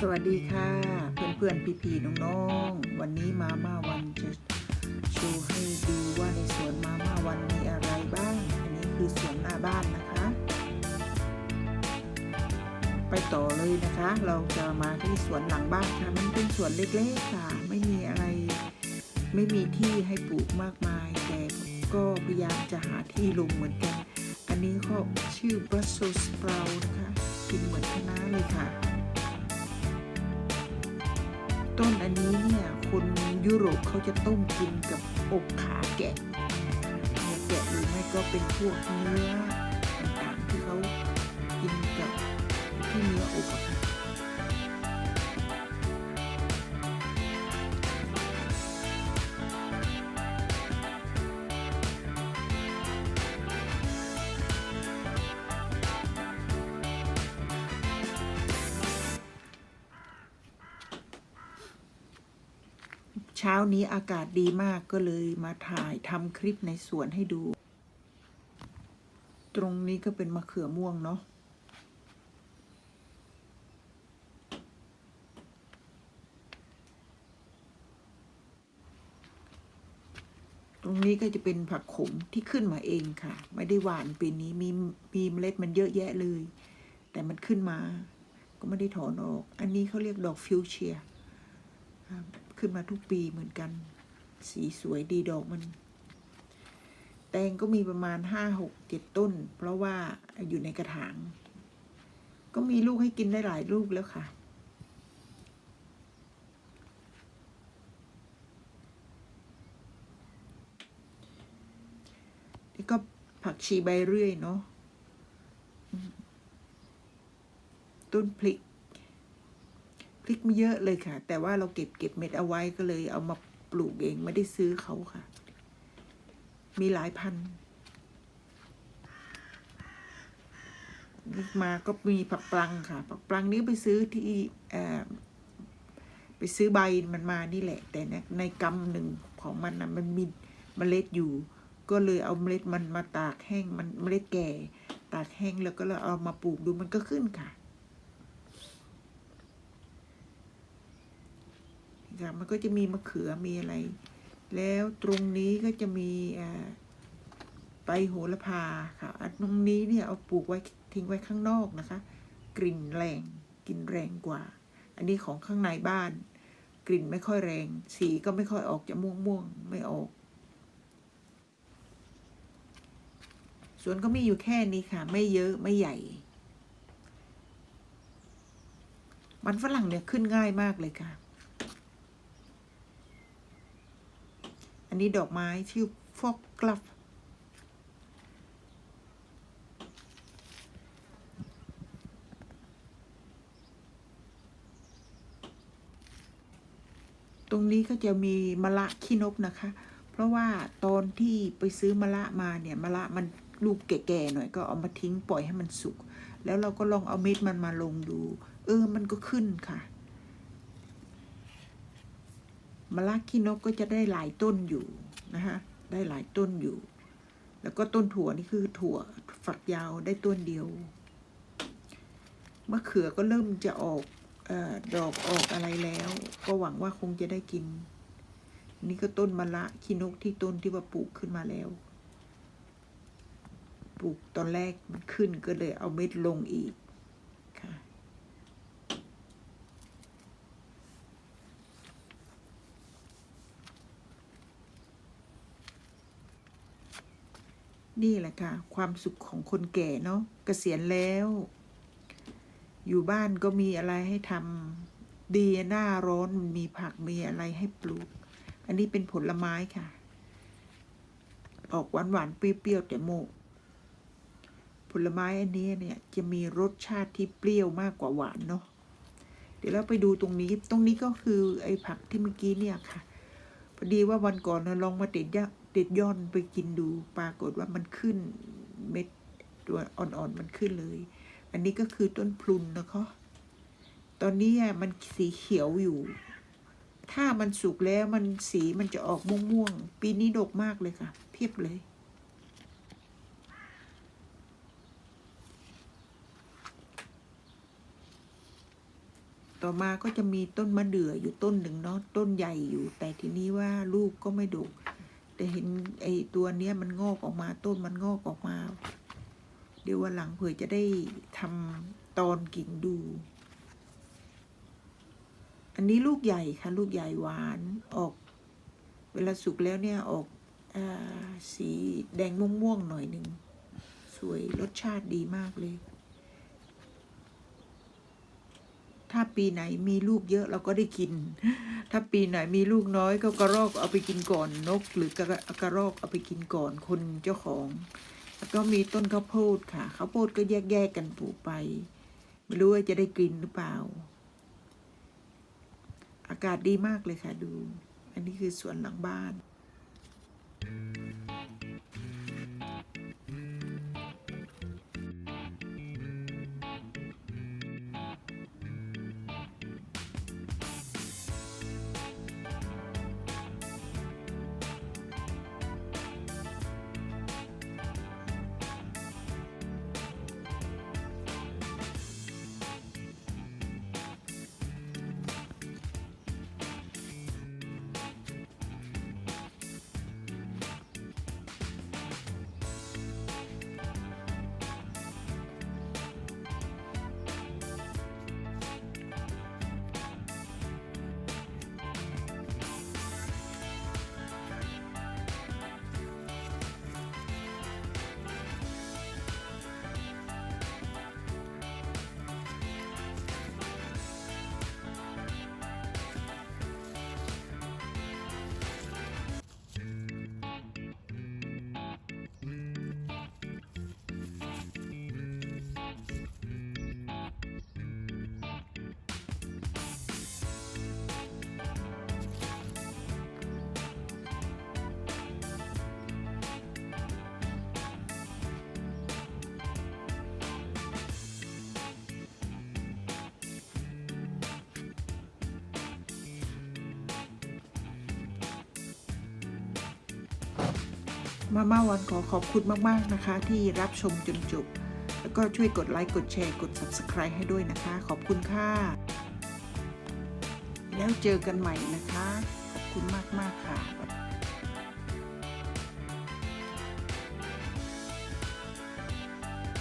สวัสดีค่ะเพื่อนเพื่อนพี่พี่ๆน้องๆ วันนี้มาม่าวันจะโชว์ให้ดูว่าในสวนมาม่าวันมีอะไรบ้าง อันนี้คือสวนหน้าบ้านนะคะ ไปต่อเลยนะคะ เราจะมาที่สวนหลังบ้านค่ะ มันเป็นสวนเล็กๆค่ะ ไม่มีอะไร ไม่มีที่ให้ปลูกมากมาย แต่ก็พยายามจะหาที่ลงเหมือนกัน อันนี้ก็ชื่อ Brussels sprout นะคะกินเหมือนคะน้าเลยค่ะ ต้นอันนี้เนี่ยคนยุโรปเขาจะต้มกินกับอกขาแกะเนื้อแกะหรือไม่ก็เป็นพวกเนื้อต่างๆที่เขากินกับที่เนื้ออกอะค่ะ ช้านี้อากาศดีมากก็เลยมาถ่ายทำคลิปในสวนให้ดู ตรงนี้ก็เป็นมะเขือม่วงเนาะตรงนี้ก็จะเป็นผักขมที่ขึ้นมาเองค่ะ ไม่ได้หวานปีนี้มีมีเมล็ดมันเยอะแยะเลย แต่มันขึ้นมา ก็ไม่ได้ถอนออก อันนี้เขาเรียกดอกฟิวเชีย ขึ้นมาทุกปีเหมือนกัน สีสวยดีดอกมัน แตงก็มีประมาณห้าหกเจ็ดต้น เพราะว่าอยู่ในกระถาง ก็มีลูกให้กินได้หลายลูกแล้วค่ะ นี่ก็ผักชีใบเรื่อยเนาะต้นพริก พริกไม่เยอะเลยค่ะ แต่ว่าเราเก็บเก็บเม็ดเอาไว้ก็เลย เอามาปลูกเองไม่ได้ซื้อเขาค่ะ มีหลายพันนี่มาก็มีผักปลังค่ะผักปลังนี้ไปซื้อที่ไปซื้อใบมันมานี่แหละ แต่ในในกำหนึ่งของมันนะมันมีเมล็ดอยู่ ก็เลยเอาเมล็ดมันมาตากแห้งมันเมล็ดแก่ ตากแห้งแล้วก็เราเอามาปลูกดูมันก็ขึ้นค่ะ ค่ะมันก็จะมีมะเขือมีอะไร แล้วตรงนี้ก็จะมีใบโหระพาค่ะอันตรงนี้เนี่ยเอาปลูกไว้ทิ้งไว้ข้างนอกนะคะ กลิ่นแรงกลิ่นแรงกว่า อันนี้ของข้างในบ้าน กลิ่นไม่ค่อยแรง สีก็ไม่ค่อยออกจะม่วงม่วงๆไม่ออกสวนก็มีอยู่แค่นี้ค่ะ ไม่เยอะไม่ใหญ่มันฝรั่งเนี่ยขึ้นง่ายมากเลยค่ะ นนี้ดอกไม้ชื่อฟอกกลับ ตรงนี้ก็จะมีมะละขี้นกนะคะ เพราะว่าตอนที่ไปซื้อมะละมาเนี่ยมะละมันลูกแก่ๆหน่อยก็เอามาทิ้งปล่อยให้มันสุก แล้วเราก็ลองเอาเม็ดมันมาลงดู เออมันก็ขึ้นค่ะ มะละขี้นกก็จะได้หลายต้นอยู่นะคะได้หลายต้นอยู่ แล้วก็ต้นถั่วนี่คือถั่วฝักยาวได้ต้นเดียวมะเขือก็เริ่มจะออกออดอกออกอะไรแล้ว ก็หวังว่าคงจะได้กิน นี่ก็ต้นมะละขี้นกที่ต้นที่ว่าปลูกขึ้นมาแล้ว ปลูกตอนแรกมันขึ้นก็เลยเอาเม็ดลงอีก นี่แหละค่ะ ความสุขของคนแก่เนาะเกษียณแล้ว อยู่บ้านก็มีอะไรให้ทำดีหน้าร้อนมีผักมีอะไรให้ปลูก อันนี้เป็นผลไม้ค่ะ ออกหวานหวานเปรี้ยวๆแต่โมกผลไม้อันนี้เนี่ยจะมีรสชาติที่เปรี้ยวมากกว่าหวานเนาะเดี๋ยวเราไปดูตรงนี้ ตรงนี้ก็คือไอ้ผักที่เมื่อกี้เนี่ยค่ะพอดีว่าวันก่อนเราลองมาเด็ดยะ เด็ดย่อนไปกินดูปรากฏว่ามันขึ้นเม็ดตัวอ่อนๆมันขึ้นเลย อันนี้ก็คือต้นพลุนนะคะตอนนี้มันสีเขียวอยู่ ถ้ามันสุกแล้วมันสีมันจะออกม่วงๆ ปีนี้ดกมากเลยค่ะ เพียบเลย ต่อมาก็จะมีต้นมะเดื่ออยู่ต้นหนึ่งเนาะ ต้นใหญ่อยู่ แต่ทีนี้ว่าลูกก็ไม่ดก แต่เห็นไอ้ตัวเนี้ยมันงอกออกมาต้นมันงอกออกมา เดี๋ยววันหลังเผื่อจะได้ทำตอนกิ่งดู อันนี้ลูกใหญ่ค่ะ ลูกใหญ่หวานออก เวลาสุกแล้วเนี่ยออกอสีแดงม่วงๆหน่อยหนึ่งสวยรสชาติดีมากเลย ถ้าปีไหนมีลูกเยอะเราก็ได้กิน ถ้าปีไหนมีลูกน้อยก็กระรอกเอาไปกินก่อนนก หรือกระกระรอกเอาไปกินก่อนคนเจ้าของ แล้วก็มีต้นข้าวโพดค่ะข้าวโพดก็แยกๆกันปลูกไป ไม่รู้ว่าจะได้กินหรือเปล่า อากาศดีมากเลยค่ะดู อันนี้คือสวนหลังบ้าน มาม่าวันขอขอบคุณมาก ๆ นะคะ ที่รับชมจนจบ แล้วก็ช่วยกดไลค์ กดแชร์ กด Subscribe ให้ด้วยนะคะ ขอบคุณค่ะ แล้วเจอกันใหม่นะคะ ขอบคุณมาก ๆ ค่ะ